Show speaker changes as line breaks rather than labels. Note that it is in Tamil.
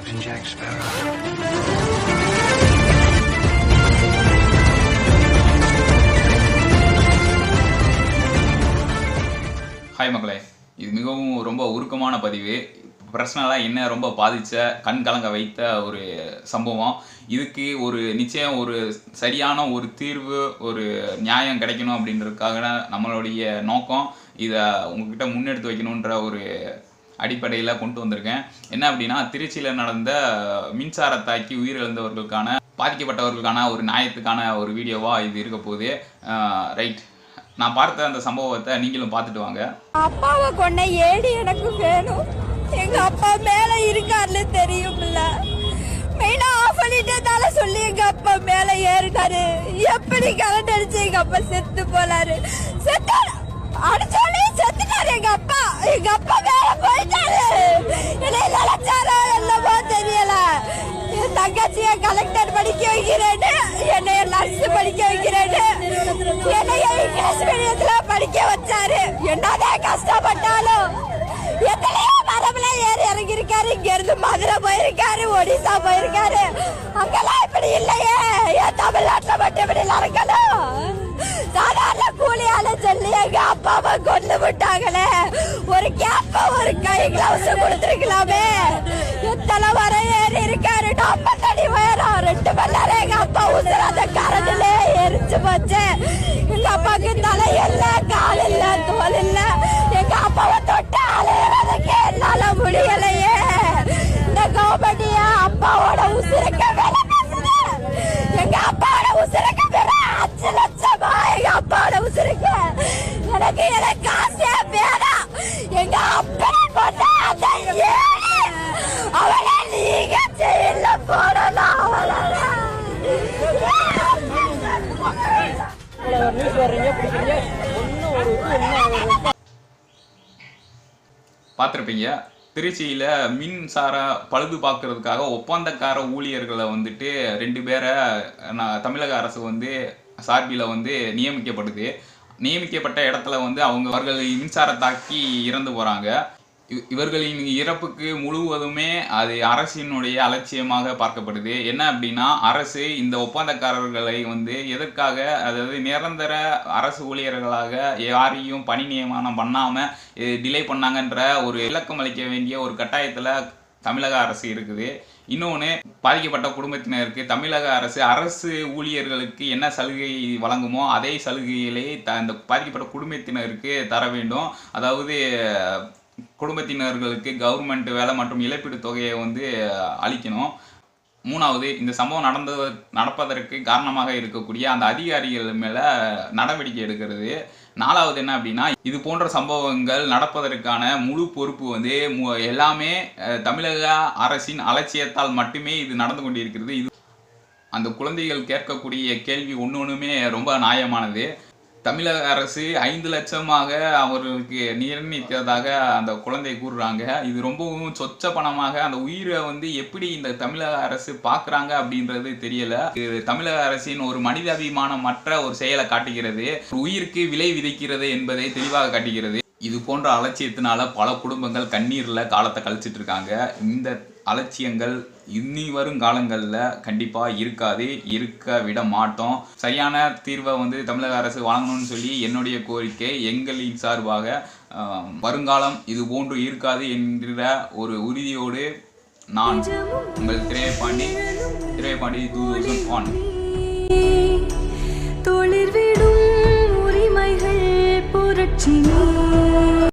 Captain Jack Sparrow.
ஹாய் மக்களே இது மிகவும் ரொம்ப உருக்கமான பதிவு. பர்சனலாக என்ன ரொம்ப பாதித்த கண் கலங்க வைத்த ஒரு சம்பவம். இதுக்கு ஒரு நிச்சயம் ஒரு சரியான ஒரு தீர்வு ஒரு நியாயம் கிடைக்கணும் அப்படின்றதுக்காக நம்மளுடைய நோக்கம். இதை உங்ககிட்ட முன்னெடுத்து வைக்கணுன்ற ஒரு அடிப்படையில் கொண்டு வந்திருக்கேன். என்ன அப்படின்னா திருச்சியில் நடந்த மின்சார தாக்கி உயிரிழந்தவர்களுக்கான பாதிக்கப்பட்டவர்களுக்கான ஒரு நியாயத்துக்கான ஒரு வீடியோவாக இது இருக்க போகுது. ரைட். நான் பார்த்த அந்த சம்பவத்தை நீங்களும் பார்த்துட்டு வாங்க.
அப்பாவை கொண்ட ஏடி எனக்கு வேணும். எங்க அப்பா மேல இருக்காருன்னு தெரியும்ல. மெயினா ஆஃப் பண்ணிட்டதால சொல்லி எங்க அப்பா மேல ஏறினாரு எப்படி கரண்ட் அடிச்சு எங்க அப்பா செத்து போனாரு. செத்தாரு. அடிச்சோடனே செத்துட்டாரு எங்க அப்பா. எங்க அப்பா தங்கச்சியை கலெக்டர் படிக்க வைக்கிறேன்னு என்னை நர்ஸ் படிக்க வைக்கிறேன்னு என்னைய இங்கிலீஷ் மீடியத்துல படிக்க வச்சாரு. என்னதான் கஷ்டப்பட்டாலும் எத்தனையோ மரம்ல ஏறி இறங்கி இருக்காரு இங்க இருந்து மதுரை போயிருக்காரு ஒடிசா போயிருக்காரு. அங்கெல்லாம் இப்படி இல்லையே. ஏன் தமிழ்நாட்டுல மட்டும் இப்படி நடக்கணும்? சாதாரண கூலியால சொல்லி எங்க அப்பாவை கொண்டு விட்டாங்களே. ஒரு கேப்ப ஒரு கை கிளவுஸ் கொடுத்துருக்கலாமே. எத்தனை வர ஏறி இருக்காரு நம்ம தடி உயரம் ரெண்டு மணி நேரம் எங்க அப்பா உசுர அந்த கரண்டில எரிச்சு
பார்த்துருப்பீங்க. திருச்சியில் மின்சார பழுது பார்க்கறதுக்காக ஒப்பந்தக்கார ஊழியர்களை வந்துட்டு ரெண்டு பேரை நான் தமிழக அரசு வந்து சார்பில் வந்து நியமிக்கப்படுது நியமிக்கப்பட்ட இடத்துல வந்து அவங்க அவர்கள் மின்சார தாக்கி இறந்து போகிறாங்க இவர்களின் இறப்புக்கு முழுவதுமே அது அரசினுடைய அலட்சியமாக பார்க்கப்படுது. என்ன அப்படின்னா அரசு இந்த ஒப்பந்தக்காரர்களை வந்து எதற்காக அதாவது நிரந்தர அரசு ஊழியர்களாக யாரையும் பணி நியமனம் பண்ணாமல் டிலே பண்ணாங்கன்ற ஒரு விளக்கம் அளிக்க வேண்டிய ஒரு கட்டாயத்தில் தமிழக அரசு இருக்குது. இன்னொன்று பாதிக்கப்பட்ட குடும்பத்தினருக்கு தமிழக அரசு அரசு ஊழியர்களுக்கு என்ன சலுகை வழங்குமோ அதே சலுகைகளை த அந்த பாதிக்கப்பட்ட குடும்பத்தினருக்கு தர வேண்டும். அதாவது குடும்பத்தினர்களுக்கு கவர்மெண்ட் வேலை மற்றும் இழப்பீடு தொகையை வந்து அளிக்கணும். மூணாவது இந்த சம்பவம் நடந்தது நடப்பதற்கு காரணமாக இருக்கக்கூடிய அந்த அதிகாரிகள் மேலே நடவடிக்கை எடுக்கிறது. நாலாவது என்ன அப்படின்னா இது போன்ற சம்பவங்கள் நடப்பதற்கான முழு பொறுப்பு வந்து மு- எல்லாமே தமிழக அரசின் அலட்சியத்தால் மட்டுமே இது நடந்து கொண்டிருக்கிறது. இது அந்த குழந்தைகள் கேட்கக்கூடிய கேள்வி ஒன்று ஒன்றுமே ரொம்ப நியாயமானது. தமிழக அரசு ஐந்து லட்சமாக அவர்களுக்கு நிர்ணயித்ததாக அந்த குழந்தை கூறுறாங்க. இது ரொம்பவும் சொச்ச பணமாக அந்த உயிரை வந்து எப்படி இந்த தமிழக அரசு பார்க்குறாங்க அப்படின்றது தெரியல. இது தமிழக அரசின் ஒரு மனிதாபிமானமற்ற ஒரு செயலை காட்டுகிறது. ஒரு உயிருக்கு விலை விதிக்கிறது என்பதை தெளிவாக காட்டுகிறது. இது போன்ற அலட்சியத்தினால பல குடும்பங்கள் கண்ணீர்ல காலத்தை கழிச்சிட்டு இருக்காங்க. இந்த அலட்சியங்கள் இனி வரும் காலங்களில் கண்டிப்பாக இருக்காது இருக்க விட மாட்டோம். சரியான தீர்வை வந்து தமிழக அரசு வழங்கணும்னு சொல்லி என்னுடைய கோரிக்கை எங்களின் சார்பாக வருங்காலம் இது போன்று இருக்காது என்கிற ஒரு உறுதியோடு நான் உங்கள் Thiraiyappandi Thiraiyappandi two thousand one
தொழிற்விடும் உரிமைகள் புரட்சி